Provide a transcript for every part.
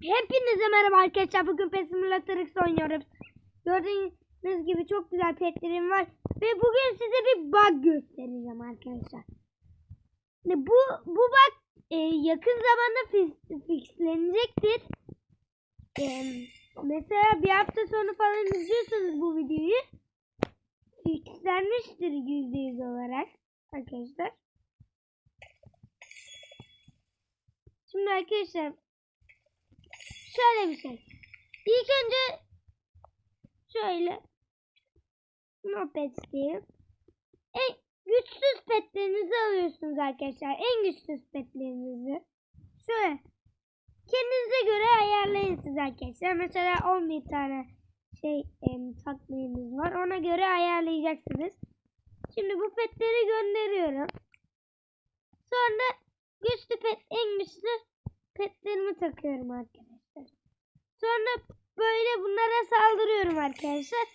Hepinize merhaba arkadaşlar. Bugün Pet Simulator X oynuyoruz. Gördüğünüz gibi çok güzel petlerim var. Ve bugün size bir bug göstereceğim arkadaşlar. Bu, bu bug e, yakın zamanda fix- fixlenecektir. E, mesela bir hafta sonu falan izliyorsanız bu videoyu fixlenmiştir %100 olarak arkadaşlar. Şimdi arkadaşlar şöyle bir şey. İlk önce şöyle no pets diyeyim. En güçsüz petlerinizi alıyorsunuz arkadaşlar. En güçsüz petlerinizi. Şöyle kendinize göre ayarlayın siz arkadaşlar. Mesela 11 tane şey em, takmayınız var. Ona göre ayarlayacaksınız. Şimdi bu petleri gönderiyorum. Sonra güçlü pet en güçlü petlerimi takıyorum arkadaşlar. Sonra böyle bunlara saldırıyorum arkadaşlar.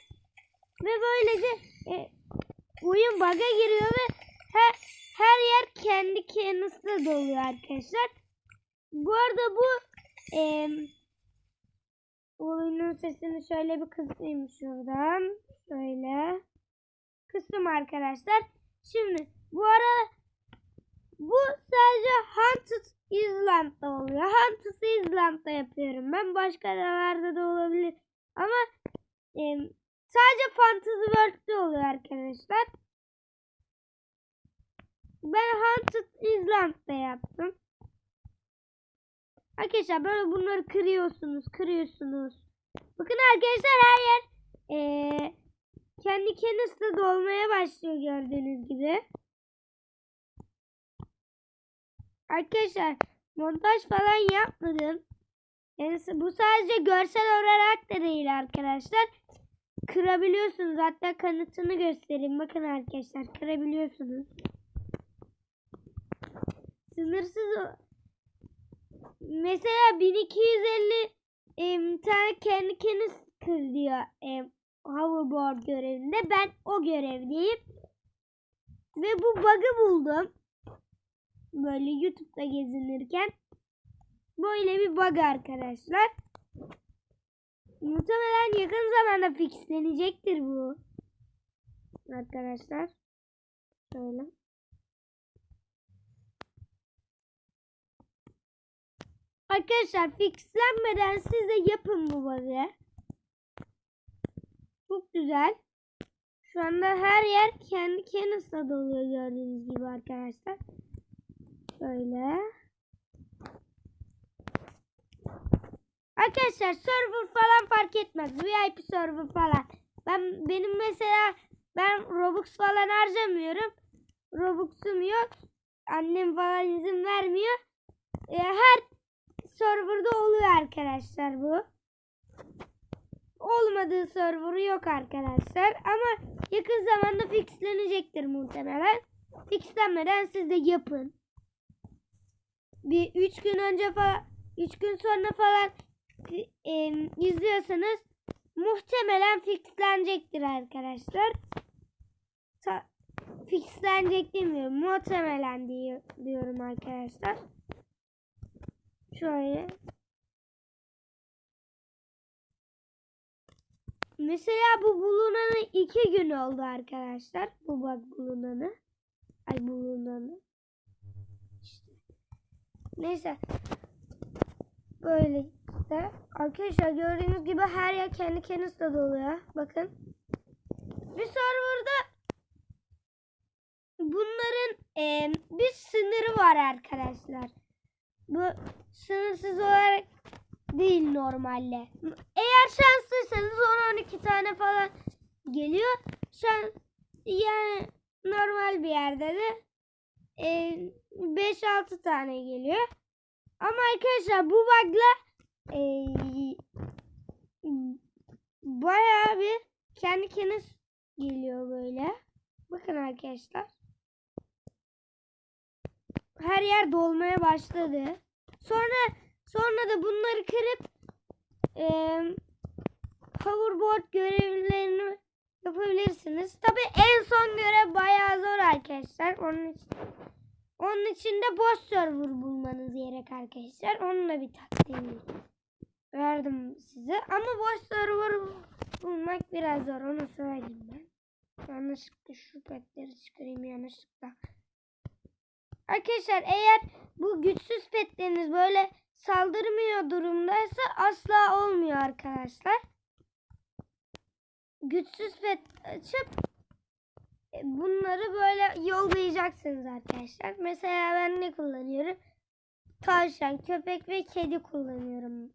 Ve böylece e, oyun bug'a giriyor ve her, her yer kendi kendisine doluyor arkadaşlar. Bu arada bu e, oyunun sesini şöyle bir kısayım şuradan. Şöyle. Kısım arkadaşlar. Şimdi bu ara bu sadece Haunted Island'da oluyor. Haunted Island'da yapıyorum ben. Başka adalarda da olabilir. Ama e, sadece Fantasy World'de oluyor arkadaşlar. Ben Haunted Island'da yaptım. Arkadaşlar böyle bunları kırıyorsunuz, kırıyorsunuz. Bakın arkadaşlar her yer e, kendi kendisine dolmaya başlıyor gördüğünüz gibi. Arkadaşlar montaj falan yapmadım. Yani bu sadece görsel olarak da değil arkadaşlar. Kırabiliyorsunuz. Hatta kanıtını göstereyim. Bakın arkadaşlar kırabiliyorsunuz. Sınırsız o- Mesela 1250 em, tane kendi kendisi kır diyor em, hoverboard görevinde. Ben o görevdeyim. Ve bu bug'ı buldum böyle YouTube'da gezinirken böyle bir bug arkadaşlar. Muhtemelen yakın zamanda fixlenecektir bu. Arkadaşlar. Şöyle. Arkadaşlar fixlenmeden siz de yapın bu bug'ı. Çok güzel. Şu anda her yer kendi kendisine doluyor gördüğünüz gibi arkadaşlar. Böyle. Arkadaşlar server falan fark etmez. VIP server falan. Ben benim mesela ben Robux falan harcamıyorum. Robux'um yok. Annem falan izin vermiyor. E, her serverda oluyor arkadaşlar bu. Olmadığı serverı yok arkadaşlar. Ama yakın zamanda fixlenecektir muhtemelen. Fixlenmeden siz de yapın bir üç gün önce falan üç gün sonra falan e, izliyorsanız muhtemelen fixlenecektir arkadaşlar. Ta, fixlenecek demiyorum. Muhtemelen diye, diyorum arkadaşlar. Şöyle. Mesela bu bulunanı iki gün oldu arkadaşlar. Bu bak bulunanı. Ay bulunanı. Neyse. Böyle işte. Arkadaşlar gördüğünüz gibi her yer kendi kendisine doluyor. Bakın. Bir serverda bunların e, bir sınırı var arkadaşlar. Bu sınırsız olarak değil normalde. Eğer şanslıysanız 10-12 tane falan geliyor. Şan, yani normal bir yerde de 5-6 tane geliyor. Ama arkadaşlar bu bug'la e, bayağı bir kendi kendine geliyor böyle. Bakın arkadaşlar. Her yer dolmaya başladı. Sonra sonra da bunları kırıp e, hoverboard görevlerini yapabilirsiniz. Tabi en son görev bayağı zor arkadaşlar. Onun için onun için de boş server bulmanız gerek arkadaşlar. Onunla bir taktiğim verdim size. Ama boş server bulmak biraz zor onu söyleyeyim ben. Yanlışlıkla şu petleri çıkarayım yanlışlıkla. Arkadaşlar eğer bu güçsüz petleriniz böyle saldırmıyor durumdaysa asla olmuyor arkadaşlar. Güçsüz pet açıp bunları böyle yollayacaksınız arkadaşlar. Mesela ben ne kullanıyorum? Tavşan, köpek ve kedi kullanıyorum.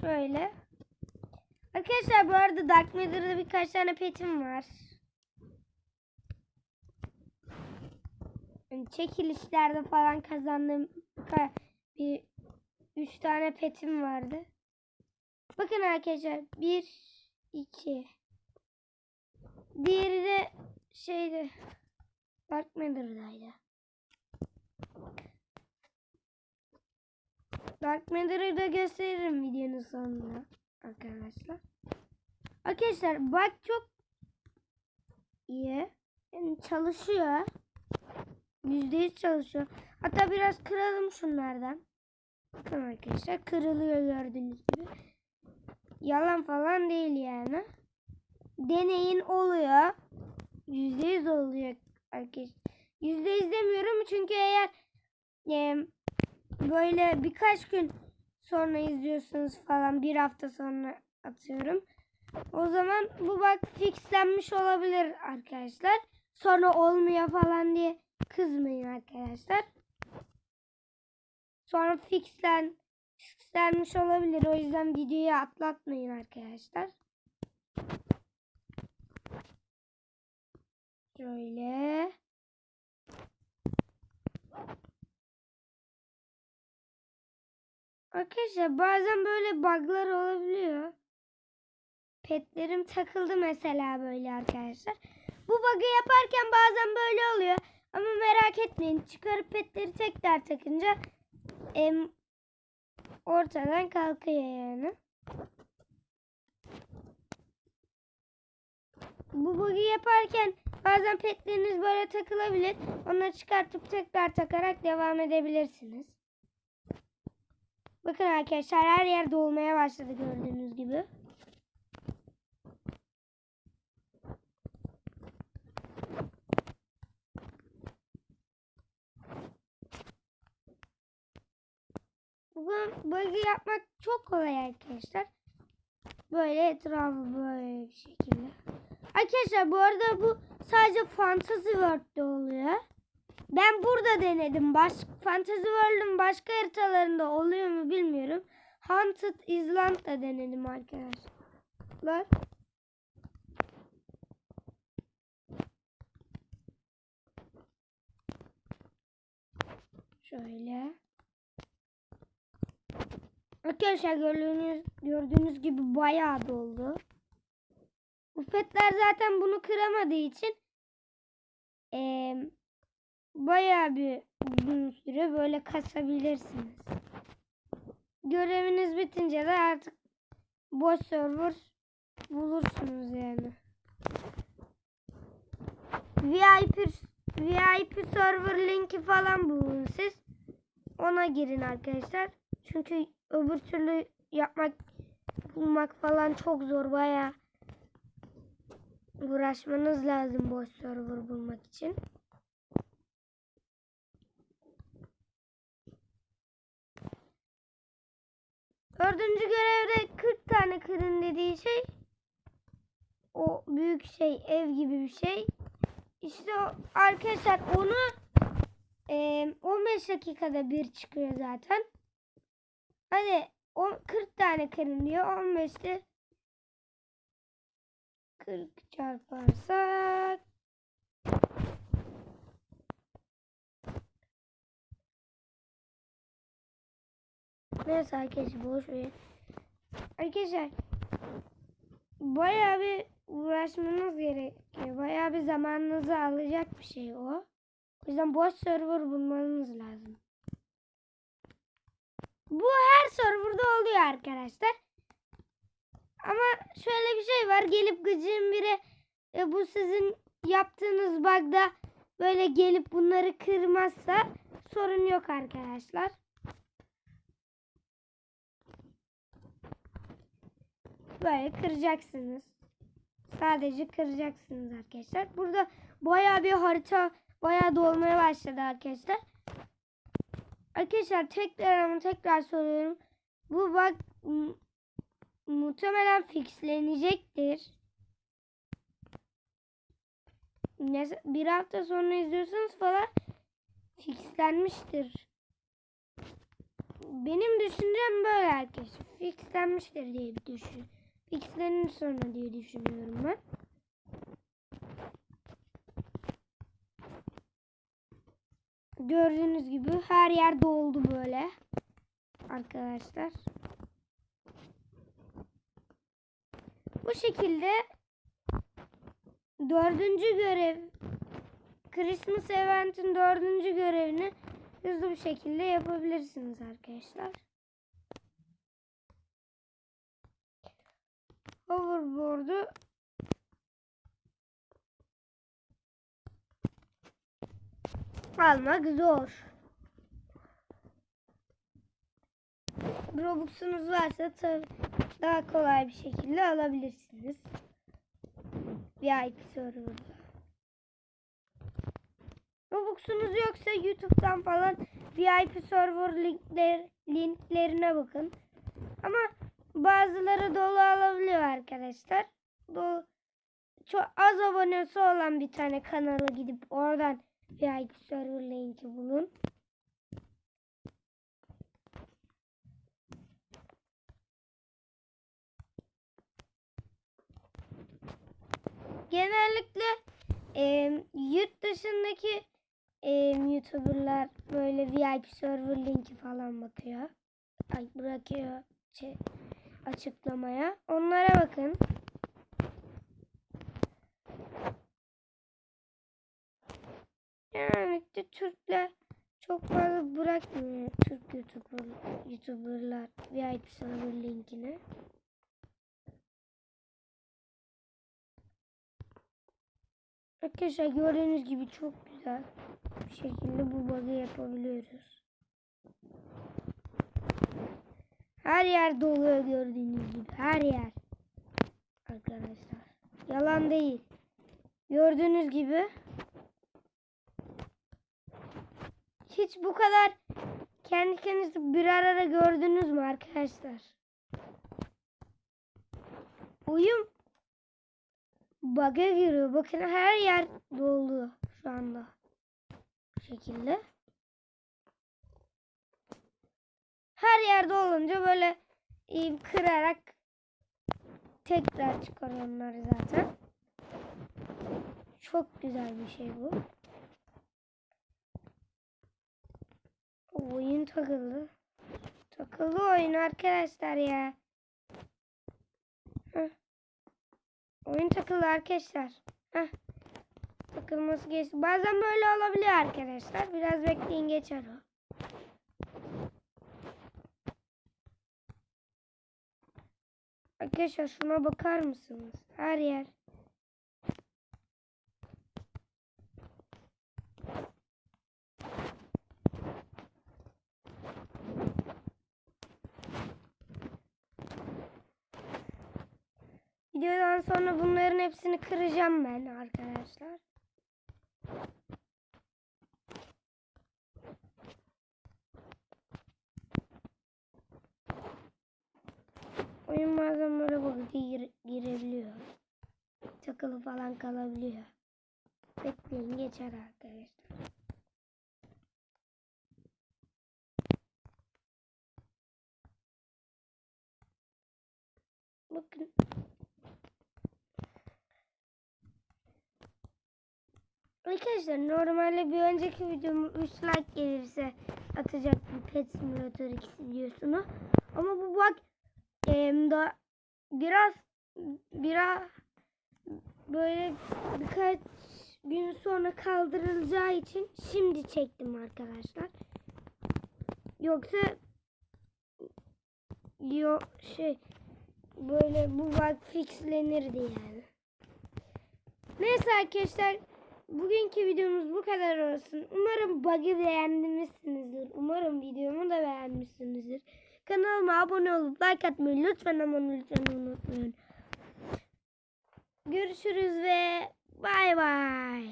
Şöyle. Arkadaşlar bu arada Dark Matter'da birkaç tane petim var. Çekilişlerde falan kazandığım bir üç tane petim vardı. Bakın arkadaşlar bir iki diğeri de şeyde Dark Matter'daydı. Dark Matter'ı da gösteririm videonun sonunda arkadaşlar. Arkadaşlar bak çok iyi. Yani çalışıyor. Yüzde yüz çalışıyor. Hatta biraz kıralım şunlardan. Bakın arkadaşlar kırılıyor gördüğünüz gibi. Yalan falan değil yani. Deneyin oluyor. Yüzde yüz oluyor arkadaşlar. Yüzde yüz demiyorum çünkü eğer e, böyle birkaç gün sonra izliyorsunuz falan bir hafta sonra atıyorum. O zaman bu bak fixlenmiş olabilir arkadaşlar. Sonra olmuyor falan diye kızmayın arkadaşlar. Sonra fixlen fixlenmiş olabilir. O yüzden videoyu atlatmayın arkadaşlar. Şöyle. Arkadaşlar bazen böyle bug'lar olabiliyor. Petlerim takıldı mesela böyle arkadaşlar. Bu bug'ı yaparken bazen böyle oluyor. Ama merak etmeyin. Çıkarıp petleri tekrar takınca em, ortadan kalkıyor yani. Bu bug'ı yaparken bazen petleriniz böyle takılabilir. Onları çıkartıp tekrar takarak devam edebilirsiniz. Bakın arkadaşlar her yer dolmaya başladı gördüğünüz gibi. Bu bölge yapmak çok kolay arkadaşlar. Böyle etrafı böyle bir şekilde. Arkadaşlar bu arada bu sadece Fantasy World'de oluyor. Ben burada denedim. Baş, Fantasy World'ün başka haritalarında oluyor mu bilmiyorum. Haunted Island'da denedim arkadaşlar. Şöyle. Arkadaşlar gördüğünüz, gördüğünüz gibi bayağı doldu. Bu petler zaten bunu kıramadığı için eee bayağı bir uzun süre böyle kasabilirsiniz. Göreviniz bitince de artık boş server bulursunuz yani. VIP VIP server linki falan bulun siz. Ona girin arkadaşlar. Çünkü öbür türlü yapmak bulmak falan çok zor bayağı uğraşmanız lazım boş server bulmak için. Dördüncü görevde 40 tane kırın dediği şey o büyük şey ev gibi bir şey. İşte o, arkadaşlar onu e, 15 dakikada bir çıkıyor zaten. Hadi o 40 tane kırın diyor. 15'te 40 çarparsak Neyse arkadaşlar boş ver. Arkadaşlar bayağı bir uğraşmanız gerekiyor. Bayağı bir zamanınızı alacak bir şey o. O yüzden boş server bulmanız lazım. Bu her serverda oluyor arkadaşlar. Ama şöyle bir şey var. Gelip gıcığın biri e, bu sizin yaptığınız bug'da böyle gelip bunları kırmazsa sorun yok arkadaşlar. böyle kıracaksınız. Sadece kıracaksınız arkadaşlar. Burada bayağı bir harita bayağı dolmaya başladı arkadaşlar. Arkadaşlar tekrar ama tekrar soruyorum. Bu bak muhtemelen fixlenecektir. Ne- Bir hafta sonra izliyorsanız falan fixlenmiştir. Benim düşüncem böyle arkadaşlar. Fixlenmiştir diye bir düşün. Fixlenir sonra diye düşünüyorum ben. Gördüğünüz gibi her yer doldu böyle. Arkadaşlar. Bu şekilde dördüncü görev Christmas Event'in dördüncü görevini hızlı bir şekilde yapabilirsiniz arkadaşlar. Hoverboard'u almak zor. Robux'unuz varsa tabii daha kolay bir şekilde alabilirsiniz. VIP server'da. Robux'unuz yoksa YouTube'dan falan VIP server linkler, linklerine bakın. Ama bazıları dolu alabiliyor arkadaşlar. Dolu, çok az abonesi olan bir tane kanala gidip oradan VIP server linki bulun. Genellikle e, yurt dışındaki e, YouTuber'lar böyle VIP server linki falan bakıyor. Ay bırakıyor şey, açıklamaya. Onlara bakın. Genellikle Türkler çok fazla bırakmıyor Türk YouTuber, YouTuber'lar VIP server linkini. Arkadaşlar gördüğünüz gibi çok güzel bir şekilde bu bug'ı yapabiliyoruz. Her yer doluyor gördüğünüz gibi. Her yer. Arkadaşlar. Yalan değil. Gördüğünüz gibi. Hiç bu kadar kendi kendinizi bir arada gördünüz mü arkadaşlar? Uyum bug'a giriyor. Bakın her yer dolu şu anda. Bu şekilde. Her yerde olunca böyle kırarak tekrar çıkarıyor onları zaten. Çok güzel bir şey bu. Oyun takıldı. Takıldı oyun arkadaşlar ya. Heh. Oyun takıldı arkadaşlar. Heh. Takılması geçti. Bazen böyle olabiliyor arkadaşlar. Biraz bekleyin geçer o. Arkadaşlar şuna bakar mısınız? Her yer. Videodan sonra bunların hepsini kıracağım ben arkadaşlar. Oyun bazen böyle bug gir girebiliyor. Takılı falan kalabiliyor. Bekleyin geçer arkadaşlar. Bakın. Arkadaşlar normalde bir önceki videomu 3 like gelirse atacaktım Pet Simulator 2 videosunu. Ama bu bak em, da biraz biraz böyle birkaç gün sonra kaldırılacağı için şimdi çektim arkadaşlar. Yoksa yo şey böyle bu bug fixlenirdi yani. Neyse arkadaşlar bugünkü videomuz bu kadar olsun. Umarım bug'ı beğenmişsinizdir. Umarım videomu da beğenmişsinizdir. kanalıma abone olup like atmayı lütfen ama lütfen unutmayın. Görüşürüz ve bay bay.